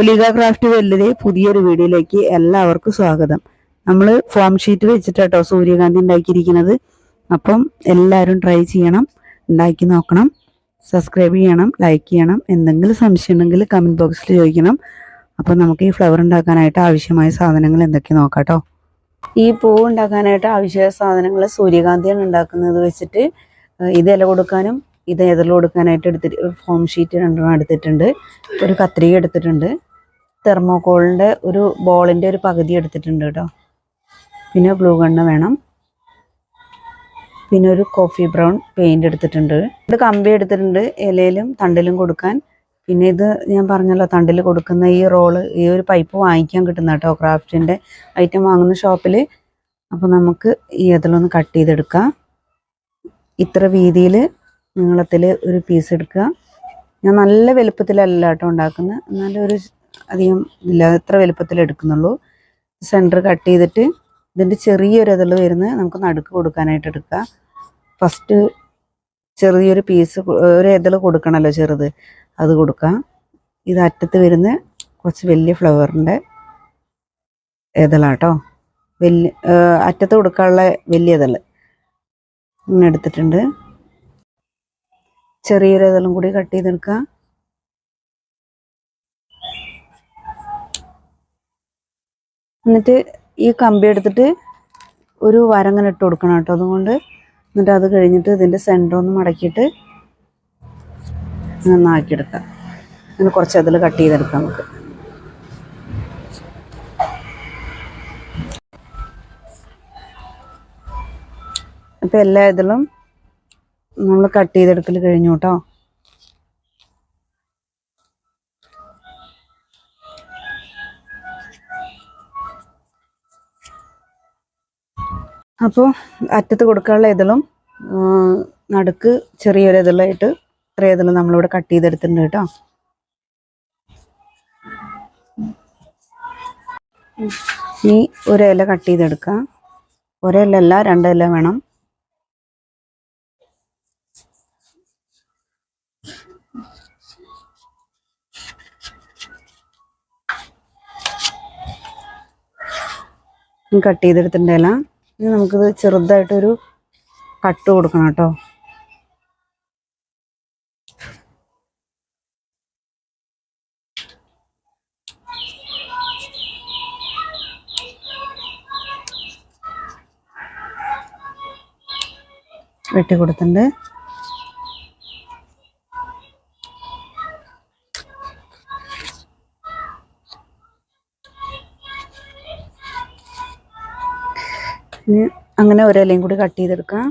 ഒലിക craft വെല്ലിലെ പുതിയൊരു വീഡിയോയിലേക്ക് എല്ലാവർക്കും സ്വാഗതം. നമ്മൾ ഫോം ഷീറ്റ് വെച്ചിട്ടാട്ടോ സൂര്യകാന്തി ഉണ്ടാക്കിയിരിക്കുന്നത്. അപ്പം എല്ലാവരും ട്രൈ ചെയ്യണം ഉണ്ടാക്കി നോക്കണം സബ്സ്ക്രൈബ് ചെയ്യണം ലൈക്ക് ചെയ്യണം എന്തെങ്കിലും സംശയം ഉണ്ടെങ്കിൽ കമന്റ് ബോക്സിൽ ചോദിക്കണം. അപ്പം നമുക്ക് ഈ ഫ്ലവർ ഉണ്ടാക്കാനായിട്ട് ആവശ്യമായ സാധനങ്ങൾ എന്തൊക്കെ നോക്കാട്ടോ. ഈ പൂ ഉണ്ടാക്കാനായിട്ട് ആവശ്യമായ സാധനങ്ങൾ സൂര്യകാന്തിയാണ് ഉണ്ടാക്കുന്നത് വെച്ചിട്ട് ഇത് ഇല കൊടുക്കാനും ഇത് എതിർ കൊടുക്കാനായിട്ട് എടുത്തിട്ട് ഫോം ഷീറ്റ് രണ്ടെണ്ണം എടുത്തിട്ടുണ്ട്. ഒരു കത്രിക എടുത്തിട്ടുണ്ട്. തെർമോക്കോളിന്റെ ഒരു ബോളിന്റെ ഒരു പകുതി എടുത്തിട്ടുണ്ട് കേട്ടോ. പിന്നെ ഗ്ലൂ ഗണ്ണ് വേണം. പിന്നെ ഒരു കോഫി ബ്രൗൺ പെയിന്റ് എടുത്തിട്ടുണ്ട്. ഇത് കമ്പി എടുത്തിട്ടുണ്ട് ഇലയിലും തണ്ടിലും കൊടുക്കാൻ. പിന്നെ ഇത് ഞാൻ പറഞ്ഞല്ലോ തണ്ടിൽ കൊടുക്കുന്ന ഈ റോൾ ഈ ഒരു പൈപ്പ് വാങ്ങിക്കാൻ കിട്ടുന്ന കേട്ടോ ക്രാഫ്റ്റിന്റെ ഐറ്റം വാങ്ങുന്ന ഷോപ്പിൽ അപ്പോൾ നമുക്ക് ഈ അതിലൊന്ന് കട്ട് ചെയ്തെടുക്കാം. ഇത്ര വീതിയിൽ നീളത്തിൽ ഒരു പീസ് എടുക്കുക. ഞാൻ നല്ല വലുപ്പത്തിലല്ല കേട്ടോ ഉണ്ടാക്കുന്നത്. എന്നാലും ഒരു അധികം ഇല്ല എത്ര വലുപ്പത്തിൽ എടുക്കുന്നുള്ളൂ. സെന്റർ കട്ട് ചെയ്തിട്ട് ഇതിന്റെ ചെറിയൊരു ഇതിൽ വരുന്ന നമുക്ക് നടുക്ക് കൊടുക്കാനായിട്ട് എടുക്കാം ഫസ്റ്റ് ചെറിയൊരു പീസ് ഒരു ഇതിൽ കൊടുക്കണമല്ലോ ചെറുത് അത് കൊടുക്കാം ഇത് അറ്റത്ത് വരുന്ന കുറച്ച് വലിയ ഫ്ലവറിന്റെ ഇതളാട്ടോ. വലിയ അറ്റത്ത് കൊടുക്കാനുള്ള വലിയ ഇതൾ ഇങ്ങനെ എടുത്തിട്ടുണ്ട്. ചെറിയൊരു ഇതളും കൂടി കട്ട് ചെയ്തെടുക്കുക. എന്നിട്ട് ഈ കമ്പി എടുത്തിട്ട് ഒരു വരങ്ങനെ ഇട്ട് കൊടുക്കണം കേട്ടോ. അതുകൊണ്ട് എന്നിട്ട് അത് കഴിഞ്ഞിട്ട് ഇതിന്റെ സെന്റർ ഒന്ന് മടക്കിയിട്ട് നന്നാക്കിയെടുക്കാം അങ്ങനെ കുറച്ച് അതിൽ കട്ട് ചെയ്തെടുക്കാം നമുക്ക്. അപ്പം എല്ലാ ഇതിലും നമ്മൾ കട്ട് ചെയ്തെടുക്കൽ കഴിഞ്ഞു കേട്ടോ. അപ്പോൾ അറ്റത്ത് കൊടുക്കാനുള്ള ഇതളും നടുക്ക് ചെറിയൊരു ഇതളായിട്ട് ഇത്രയും ഇതളും നമ്മളിവിടെ കട്ട് ചെയ്തെടുത്തിട്ടുണ്ട് കേട്ടോ. ഇനി ഒരു ഇല കട്ട് ചെയ്തെടുക്കാം. ഒരില അല്ല ഇല വേണം. കട്ട് ചെയ്തെടുത്തിട്ടുണ്ടല്ല ഇനി നമുക്കിത് ചെറുതായിട്ടൊരു കട്ട് കൊടുക്കണം കേട്ടോ. വെട്ടി കൊടുത്തിട്ടുണ്ട്. അങ്ങനെ ഒരലയും കൂടി കട്ട് ചെയ്തെടുക്കാം.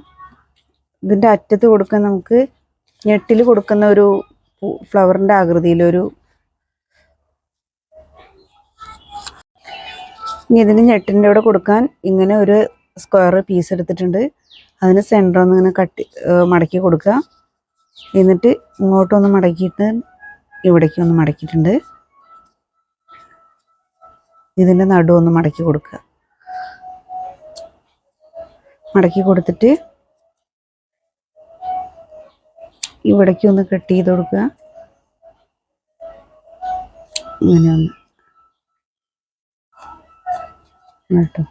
ഇതിന്റെ അറ്റത്ത് കൊടുക്കാൻ നമുക്ക് ഞെട്ടിൽ കൊടുക്കുന്ന ഒരു ഫ്ലവറിന്റെ ആകൃതിയിലൊരു ഇനി ഇതിന് ഞെട്ടിന്റെ അവിടെ കൊടുക്കാൻ ഇങ്ങനെ ഒരു സ്ക്വയർ പീസ് എടുത്തിട്ടുണ്ട്. അതിന് സെന്റർ ഒന്ന് ഇങ്ങനെ കട്ടി മടക്കി കൊടുക്കുക. എന്നിട്ട് ഇങ്ങോട്ടൊന്ന് മടക്കിയിട്ട് ഇവിടേക്ക് ഒന്ന് മടക്കിയിട്ടുണ്ട്. ഇതിന്റെ നടുവൊന്ന് മടക്കി കൊടുക്കുക. മടക്കി കൊടുത്തിട്ട് ഇവിടേക്ക് ഒന്ന് കട്ട് ചെയ്ത് കൊടുക്കുക. ഇങ്ങനെ ഒന്ന്. കേട്ടോ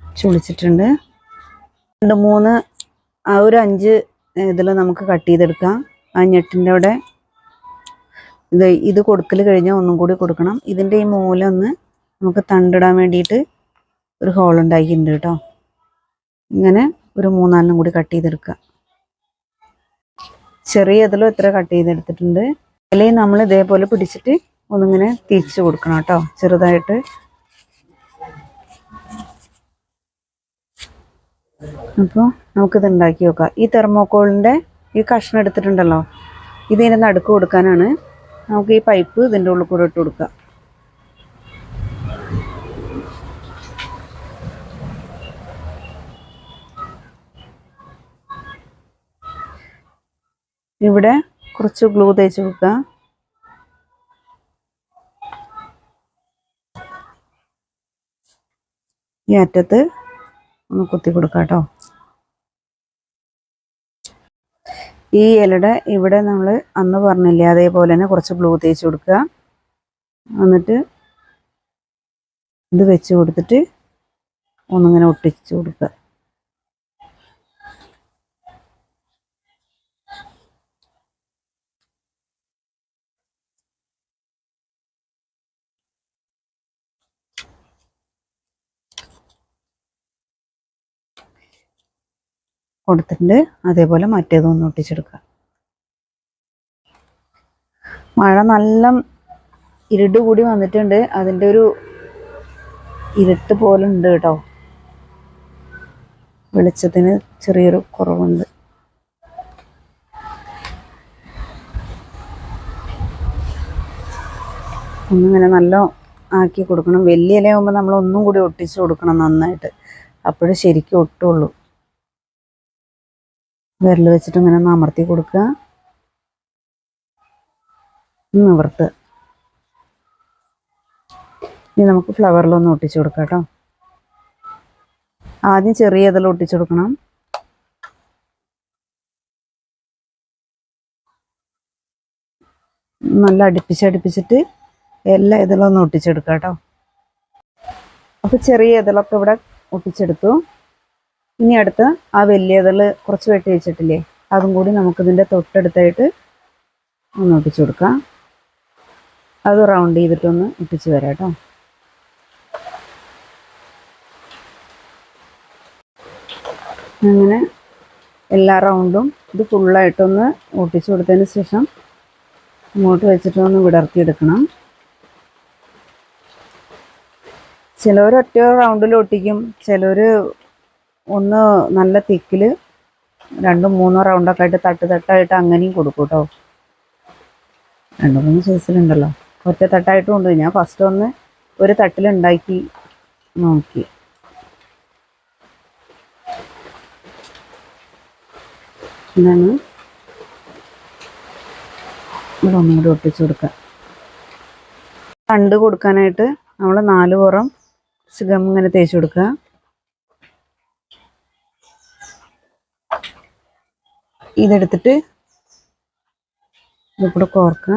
ചുളിച്ചിട്ടുണ്ട്. രണ്ട് മൂന്ന് ആ ഒരു അഞ്ച് ഇതിൽ നമുക്ക് കട്ട് ചെയ്തെടുക്കാം. ആ ഞെട്ടിന്റെ അവിടെ ഇത് ഇത് കൊടുക്കൽ കഴിഞ്ഞാൽ ഒന്നും കൂടി കൊടുക്കണം. ഇതിന്റെ ഈ മൂല ഒന്ന് നമുക്ക് തണ്ടിടാൻ വേണ്ടിയിട്ട് ഒരു ഹോൾ ഉണ്ടാക്കിയിട്ടുണ്ട് കേട്ടോ. ഇങ്ങനെ ഒരു മൂന്നാലിനും കൂടി കട്ട് ചെയ്തെടുക്കുക. ചെറിയ ഇതിലും എത്ര കട്ട് ചെയ്തെടുത്തിട്ടുണ്ട്. അല്ലെങ്കിൽ നമ്മൾ ഇതേപോലെ പിടിച്ചിട്ട് ഒന്നിങ്ങനെ തിരിച്ചു കൊടുക്കണം കേട്ടോ. ചെറുതായിട്ട്. അപ്പോൾ നമുക്കിത് ഉണ്ടാക്കി നോക്കാം. ഈ തെർമോക്കോളിന്റെ ഈ കഷ്ണം എടുത്തിട്ടുണ്ടല്ലോ. ഇതിന്റെ നടുക്ക് കൊടുക്കാനാണ് നമുക്ക് ഈ പൈപ്പ് ഇതിന്റെ ഉള്ളിൽ കൂടെ ഇട്ട് കൊടുക്കുക. ഇവിടെ കുറച്ച് ഗ്ലൂ തേച്ച് വെക്കുക ഈ അറ്റത്ത് ഒന്ന് കുത്തി കൊടുക്കാം കേട്ടോ. ഈ ഇലയുടെ ഇവിടെ നമ്മൾ അന്ന് പറഞ്ഞില്ലേ അതേപോലെ തന്നെ കുറച്ച് ബ്ലൂ തേച്ച് കൊടുക്കുക. എന്നിട്ട് ഇത് വെച്ച് കൊടുത്തിട്ട് ഒന്നിങ്ങനെ ഒട്ടിച്ച് കൊടുക്കുക. കൊടുത്തിട്ടുണ്ട്. അതേപോലെ മറ്റേതും മറ്റേതൊന്ന് ഒട്ടിച്ചെടുക്കുക മഴ നല്ല ഇരുട് കൂടി വന്നിട്ടുണ്ട്. അതിന്റെ ഒരു ഇരുട്ട് പോലെ ഉണ്ട് കേട്ടോ. വെളിച്ചത്തിന് ചെറിയൊരു കുറവുണ്ട്. ഒന്നിങ്ങനെ നല്ല ആക്കി കൊടുക്കണം. വലിയ ഇലയാകുമ്പോൾ നമ്മൾ ഒന്നും കൂടി ഒട്ടിച്ച് കൊടുക്കണം നന്നായിട്ട്. അപ്പോഴേ ശരിക്കും ഒട്ടുള്ളൂ. വിരൽ വെച്ചിട്ട് ഇങ്ങനെ ഒന്ന് അമർത്തി കൊടുക്കുക. നിവർത്ത്. ഇനി നമുക്ക് ഫ്ലവറിലൊന്ന് ഒട്ടിച്ചു കൊടുക്കാം കേട്ടോ. ആദ്യം ചെറിയ ഇതിൽ ഒട്ടിച്ചു കൊടുക്കണം. നല്ല അടുപ്പിച്ചടുപ്പിച്ചിട്ട് എല്ലാ ഇതിലൊന്ന് ഒട്ടിച്ചെടുക്കാം കേട്ടോ. അപ്പോൾ ചെറിയ ഇതിലൊക്കെ ഇവിടെ ഒട്ടിച്ചെടുത്തു. ഇനി അടുത്ത് ആ വലിയ കുറച്ച് വെട്ടി വെച്ചിട്ടില്ലേ അതും കൂടി നമുക്കിതിന്റെ തൊട്ടടുത്തായിട്ട് ഒന്ന് ഒട്ടിച്ചു കൊടുക്കാം. അത് റൗണ്ട് ചെയ്തിട്ടൊന്ന് ഒട്ടിച്ച് വരാം കേട്ടോ. അങ്ങനെ എല്ലാ റൗണ്ടും ഇത് ഫുള്ളായിട്ടൊന്ന് ഒട്ടിച്ചു കൊടുത്തതിന് ശേഷം ഇങ്ങോട്ട് വെച്ചിട്ടൊന്ന് വിടർത്തിയെടുക്കണം. ചിലവർ ഒറ്റ റൗണ്ടിൽ ഒട്ടിക്കും ചിലവർ ഒന്ന് നല്ല തിക്കിൽ രണ്ടും മൂന്നോ റൗണ്ടൊക്കെ ആയിട്ട് തട്ട് തട്ടായിട്ട് അങ്ങനെയും കൊടുക്കും കേട്ടോ രണ്ട് മൂന്ന് സൈസിലുണ്ടല്ലോ ഒറ്റ തട്ടായിട്ടും ഉണ്ട്. ഞാൻ ഫസ്റ്റ് ഒന്ന് ഒരു തട്ടിലുണ്ടാക്കി നോക്കി. എന്താണ് ഇവിടെ ഒന്നും കൂടി ഒട്ടിച്ചു കൊടുക്കാം. തണ്ട് കൊടുക്കാനായിട്ട് നമ്മൾ നാല് പുറം ഗം ഇങ്ങനെ തേച്ച് കൊടുക്കുക ഇതെടുത്തിട്ട് ഇതിൽ കോർക്കുക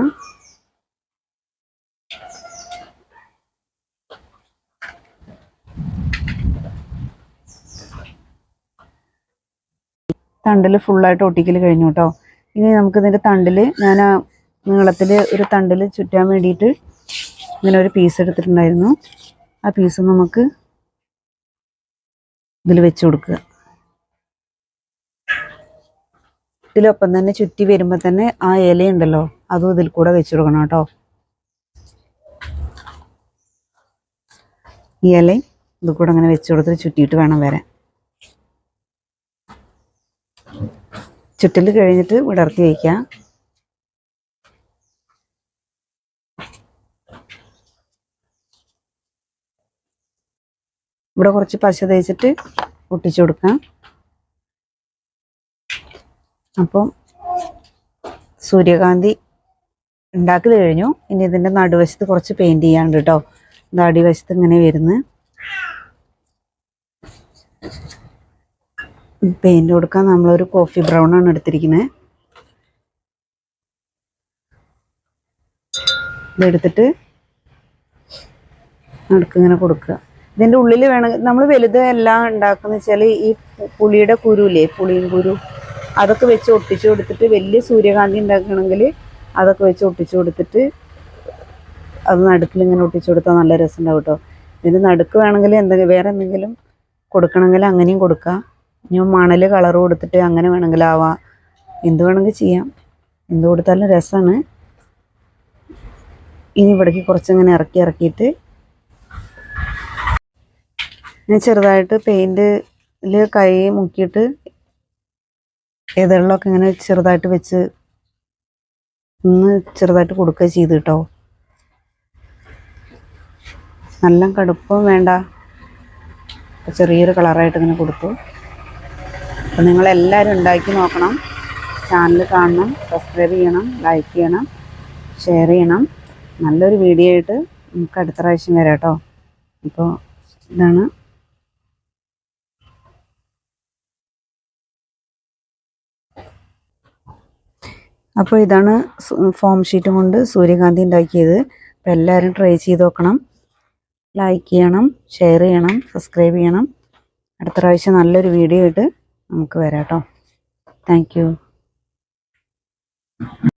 തണ്ടിൽ ഫുള്ളായിട്ട് ഒട്ടിക്കൽ കഴിഞ്ഞു കേട്ടോ ഇനി നമുക്ക് ഇതിന്റെ തണ്ടിൽ ഞാൻ ആ നീളത്തിൽ ഒരു തണ്ടിൽ ചുറ്റാൻ വേണ്ടിയിട്ട് ഇങ്ങനെ ഒരു പീസ് എടുത്തിട്ടുണ്ടായിരുന്നു. ആ പീസ് നമുക്ക് ഇതിൽ വെച്ച് കൊടുക്കുക. ഇതിലൊപ്പം തന്നെ ചുറ്റി വരുമ്പോൾ തന്നെ ആ ഇലയുണ്ടല്ലോ അതും ഇതിൽ കൂടെ വെച്ച് കൊടുക്കണം കേട്ടോ. ഈ ഇലയും ഇത് കൂടെ അങ്ങനെ വെച്ച് കൊടുത്തിട്ട് ചുറ്റിയിട്ട് വേണം വരാൻ. ചുറ്റൽ കഴിഞ്ഞിട്ട് വിടർത്തി വയ്ക്കാം ഇവിടെ കുറച്ച് പശ തേച്ചിട്ട് ഒട്ടിച്ചു കൊടുക്കാം. അപ്പം സൂര്യകാന്തി ഉണ്ടാക്കി കഴിഞ്ഞു. ഇനി ഇതിന്റെ നടുവശത്ത് കുറച്ച് പെയിന്റ് ചെയ്യാണ്ട് കേട്ടോ ഇത് അടിവശത്ത് ഇങ്ങനെ വരുന്ന്. പെയിന്റ് കൊടുക്കാൻ നമ്മളൊരു കോഫി ബ്രൗൺ ആണ് എടുത്തിരിക്കുന്നത് ഇതെടുത്തിട്ട് നടുക്ക് ഇങ്ങനെ കൊടുക്കുക. ഇതിന്റെ ഉള്ളിൽ വേണമെങ്കിൽ നമ്മൾ വലുത് എല്ലാം ഉണ്ടാക്കുന്ന വെച്ചാൽ ഈ പുളിയുടെ കുരുല്ലേ പുളിയും കുരു അതൊക്കെ വെച്ച് ഒട്ടിച്ചു കൊടുത്തിട്ട് വലിയ സൂര്യകാന്തി ഉണ്ടാക്കണമെങ്കിൽ അതൊക്കെ വെച്ച് ഒട്ടിച്ചു കൊടുത്തിട്ട് അത് നടുക്കിൽ ഇങ്ങനെ ഒട്ടിച്ചു കൊടുത്താൽ നല്ല രസമുണ്ടാവും കേട്ടോ. ഇതിന് നടുക്ക് വേണമെങ്കിൽ എന്തെങ്കിലും വേറെ എന്തെങ്കിലും കൊടുക്കണമെങ്കിൽ അങ്ങനെയും കൊടുക്കാം. ഇനി മണൽ കളർ കൊടുത്തിട്ട് അങ്ങനെ വേണമെങ്കിൽ ആവാം. എന്ത് വേണമെങ്കിൽ ചെയ്യാം. എന്ത് കൊടുത്താലും രസമാണ് ഇനി ഇവിടേക്ക് കുറച്ചിങ്ങനെ ഇറക്കി ഇറക്കിയിട്ട് ഞാൻ ചെറുതായിട്ട് പെയിന്റിൽ കൈ മുക്കിയിട്ട് എതിരിലൊക്കെ ഇങ്ങനെ ചെറുതായിട്ട് വെച്ച് ഒന്ന് ചെറുതായിട്ട് കൊടുക്കുക ചെയ്ത് കേട്ടോ നല്ല കടുപ്പം വേണ്ട. ചെറിയൊരു കളറായിട്ട് ഇങ്ങനെ കൊടുത്തു. അപ്പം നിങ്ങളെല്ലാവരും ഉണ്ടാക്കി നോക്കണം. ചാനൽ കാണണം സബ്സ്ക്രൈബ് ചെയ്യണം ലൈക്ക് ചെയ്യണം ഷെയർ ചെയ്യണം. നല്ലൊരു വീഡിയോ ആയിട്ട് നമുക്ക് അടുത്ത പ്രാവശ്യം വരാം കേട്ടോ അപ്പോൾ ഇതാണ് അപ്പോൾ ഇതാണ് ഫോം ഷീറ്റ് കൊണ്ട് സൂര്യകാന്തി ഉണ്ടാക്കിയത്. അപ്പോൾ എല്ലാവരും ട്രൈ ചെയ്ത് നോക്കണം. ലൈക്ക് ചെയ്യണം ഷെയർ ചെയ്യണം സബ്സ്ക്രൈബ് ചെയ്യണം. അടുത്ത പ്രാവശ്യം നല്ലൊരു വീഡിയോ ആയിട്ട് നമുക്ക് വരാം കേട്ടോ. താങ്ക്